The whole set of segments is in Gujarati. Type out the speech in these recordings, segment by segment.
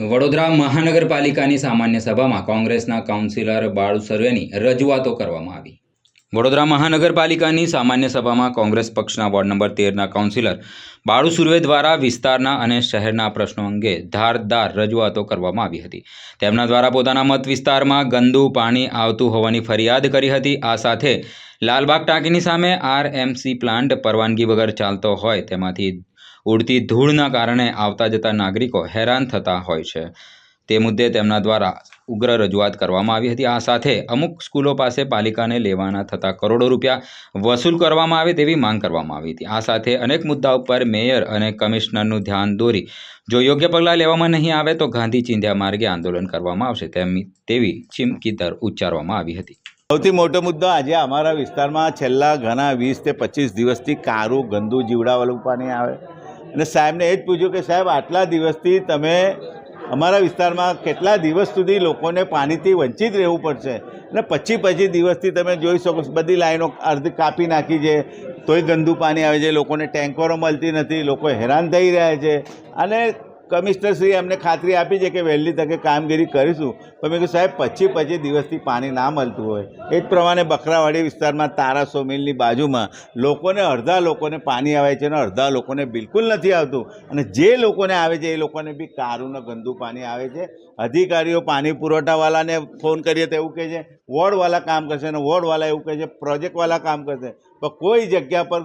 વડોદરા મહાનગરપાલિકાની સામાન્ય સભામાં કોંગ્રેસના કાઉન્સિલર બાળુ સર્વેની રજૂઆતો કરવામાં આવી. વડોદરા મહાનગરપાલિકાની સામાન્ય સભામાં કોંગ્રેસ પક્ષના વોર્ડ નંબર તેરના કાઉન્સિલર બાળુ સુર્વે દ્વારા વિસ્તારના અને શહેરના પ્રશ્નો અંગે ધારદાર રજૂઆતો કરવામાં આવી હતી. તેમના દ્વારા પોતાના મત વિસ્તારમાં ગંદુ પાણી આવતું હોવાની ફરિયાદ કરી હતી. આ સાથે લાલબાગ ટાંકીની સામે આરએમસી પ્લાન્ટ પરવાનગી વગર ચાલતો હોય તેમાંથી ઉડતી ધૂળના કારણે આવતા જતા નાગરિકો હેરાન થતા હોય છે. તે મુદ્દે તેમના દ્વારા ઉગ્ર રજૂઆત કરવામાં આવી હતી. આ સાથે અમુક સ્કૂલો પાસે પાલિકાને લેવાના થતા કરોડો રૂપિયા વસૂલ કરવામાં આવે તેવી માંગ કરવામાં આવી હતી. આ સાથે અનેક મુદ્દા ઉપર મેયર અને કમિશનરનું ધ્યાન દોરી. જો યોગ્ય પગલાં લેવામાં નહીં આવે તો ગાંધી ચિંધ્યા માર્ગે આંદોલન કરવામાં આવશે તેમ તેવી ચીમકીતર ઉચ્ચારવામાં આવી હતી. સૌથી મોટો મુદ્દો આજે અમારા વિસ્તારમાં છેલ્લા ઘણા વીસ તે પચીસ દિવસથી કારું ગંદુ જીવડાવાળું પાણી આવે. અને સાહેબને એ જ પૂછ્યું કે, સાહેબ, આટલા દિવસથી તમે અમારા વિસ્તારમાં કેટલા દિવસ સુધી લોકોને પાણીથી વંચિત રહેવું પડશે? અને પછી પછી દિવસથી તમે જોઈ શકો બધી લાઈનો અર્ધ કાપી નાખી છે. તોય ગંદુ પાણી આવે છે, લોકોને ટેન્કરો મળતી નથી, લોકો હેરાન થઈ રહ્યા છે. અને કમિશનરશ્રીએ એમને ખાતરી આપી છે કે વહેલી તકે કામગીરી કરીશું. પણ મેં કહ્યું સાહેબ, પચીસ પચીસ દિવસથી પાણી ના મળતું હોય. એ જ પ્રમાણે બકરાવાડી વિસ્તારમાં તારાસો મિલની બાજુમાં લોકોને અડધા લોકોને પાણી આવે છે અને અડધા લોકોને બિલકુલ નથી આવતું. અને જે લોકોને આવે છે એ લોકોને બી કારુંને ગંદુ પાણી આવે છે. અધિકારીઓ પાણી પુરવઠાવાળાને ફોન કરીએ તો એવું કહે છે, વોર્ડવાળા કામ કરશે અને વોર્ડવાળા એવું કહે છે, પ્રોજેક્ટવાળા કામ કરશે. પણ કોઈ જગ્યા પર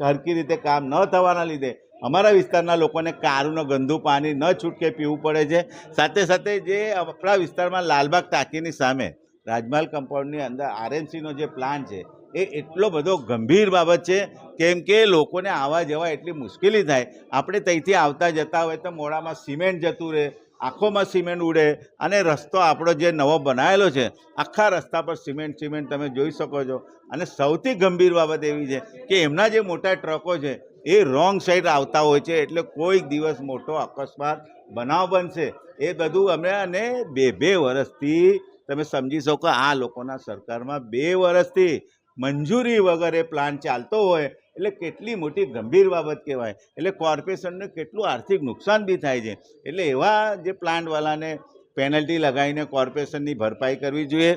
સરખી રીતે કામ ન થવાના લીધે અમારા વિસ્તારના લોકોને કારનું ગંદુ પાણી ન છૂટકે પીવું પડે છે. સાથે સાથે જે આપણા વિસ્તારમાં લાલબાગ ટાંકીની સામે રાજમહાલ કમ્પાઉન્ડની અંદર આરએમસીનો જે પ્લાન છે, એ એટલો બધો ગંભીર બાબત છે કેમ કે લોકોને આવવા જવા એટલી મુશ્કેલી થાય. આપણે ત્યાંથી આવતા જતા હોય તો મોડામાં સિમેન્ટ જતું રહે, આંખોમાં સિમેન્ટ ઉડે અને રસ્તો આપણો જે નવો બનાવેલો છે, આખા રસ્તા પર સિમેન્ટ સિમેન્ટ તમે જોઈ શકો છો. અને સૌથી ગંભીર બાબત એવી છે કે એમના જે મોટા ટ્રકો છે એ રોંગ સાઈડ આવતા હોય છે, એટલે કોઈક દિવસ મોટો અકસ્માત બનાવ બનશે. એ બધું અમે અને બે બે વર્ષથી તમે સમજી શકો આ લોકોના સરકારમાં બે વર્ષથી મંજૂરી વગર એ પ્લાન ચાલતો હોય, એટલે કેટલી મોટી ગંભીર બાબત કહેવાય. એટલે કોર્પોરેશનને કેટલું આર્થિક નુકસાન બી થાય છે. એટલે એવા જે પ્લાન્ટવાળાને પેનલ્ટી લગાવીને કોર્પોરેશનની ભરપાઈ કરવી જોઈએ.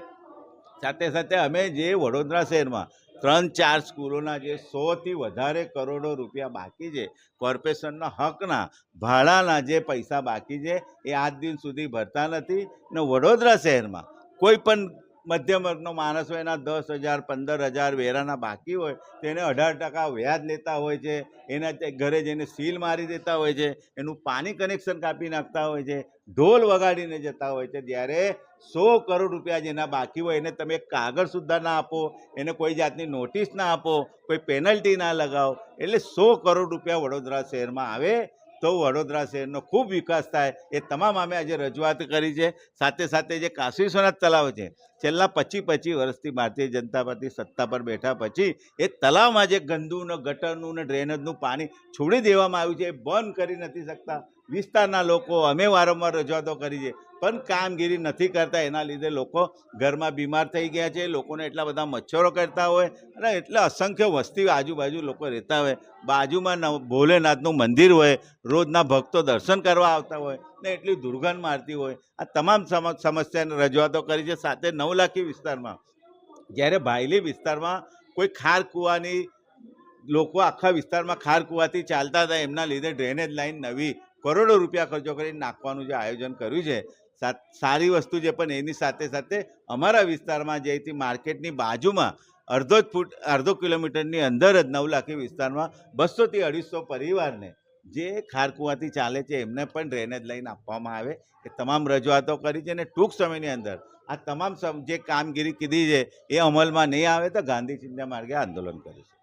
સાથે સાથે અમે જે વડોદરા શહેરમાં ત્રણ ચાર સ્કૂલોના જે સોથી વધારે કરોડો રૂપિયા બાકી છે, કોર્પોરેશનના હકના, ભાડાના જે પૈસા બાકી છે, એ આજ દિન સુધી ભરતા નથી ને વડોદરા શહેરમાં કોઈ પણ મધ્યમ વર્ગનો માણસ હોય, એના દસ હજાર, પંદર હજાર વેરાના બાકી હોય તેને અઢાર ટકા વ્યાજ લેતા હોય છે, એના ઘરે જઈને સીલ મારી દેતા હોય છે, એનું પાણી કનેક્શન કાપી નાખતા હોય છે, ઢોલ વગાડીને જતા હોય છે, જ્યારે સો કરોડ રૂપિયા જેના બાકી હોય, એને તમે કાગળ સુદ્ધા ના આપો, એને કોઈ જાતની નોટિસ ના આપો, કોઈ પેનલ્ટી ના લગાવો, એટલે સો કરોડ રૂપિયા વડોદરા શહેરમાં આવે તો વડોદરા શહેરનો ખૂબ વિકાસ થાય. એ તમામ અમે આજે રજૂઆત કરી છે. સાથે સાથે જે કાશી વિશ્વનાથ તલાવ છે, છેલ્લા પચીસ પચીસ વર્ષથી ભારતીય જનતા પાર્ટી સત્તા પર બેઠા પછી એ તલાવમાં જે ગંદુનું, ગટરનું ને ડ્રેનેજનું પાણી છોડી દેવામાં આવ્યું છે, એ બંધ કરી નથી શકતા. વિસ્તારના લોકો અમે વારંવાર રજૂઆતો કરી છે. પણ કામગીરી નથી કરતા, એના લીધે લોકો ઘરમાં બીમાર થઈ ગયા છે, લોકોને એટલા બધા મચ્છરો કરતા હોય અને એટલે અસંખ્ય વસ્તી આજુબાજુ લોકો રહેતા હોય. બાજુમાં નવ- ભોલેનાથનું મંદિર હોય, રોજના ભક્તો દર્શન કરવા આવતા હોય ને એટલી દુર્ગંધ મારતી હોય. આ તમામ સમ- સમસ્યાને રજૂઆતો કરી છે સાથે નવલાખી વિસ્તારમાં. જ્યારે ભાયલી વિસ્તારમાં કોઈ ખાર કૂવાની, લોકો આખા વિસ્તારમાં ખાર કૂવાથી ચાલતા હતા, એમના લીધે ડ્રેનેજ લાઈન નવી કરોડો રૂપિયા ખર્ચો કરીને નાખવાનું જે આયોજન કર્યું છે. સારી વસ્તુ છે પણ એની સાથે સાથે અમારા વિસ્તારમાં જેથી માર્કેટની બાજુમાં અડધો જ ફૂટ, અડધો કિલોમીટરની અંદર જ નવલાખી વિસ્તારમાં બસોથી અઢીસો પરિવારને જે ખારકુવાથી ચાલે છે એમને પણ ડ્રેનેજ લાઈન આપવામાં આવે. એ તમામ રજૂઆતો કરી છે અને ટૂંક સમયની અંદર આ તમામ જે કામગીરી કીધી છે એ અમલમાં નહીં આવે તો ગાંધી ચિંતા માર્ગે આંદોલન કરીશું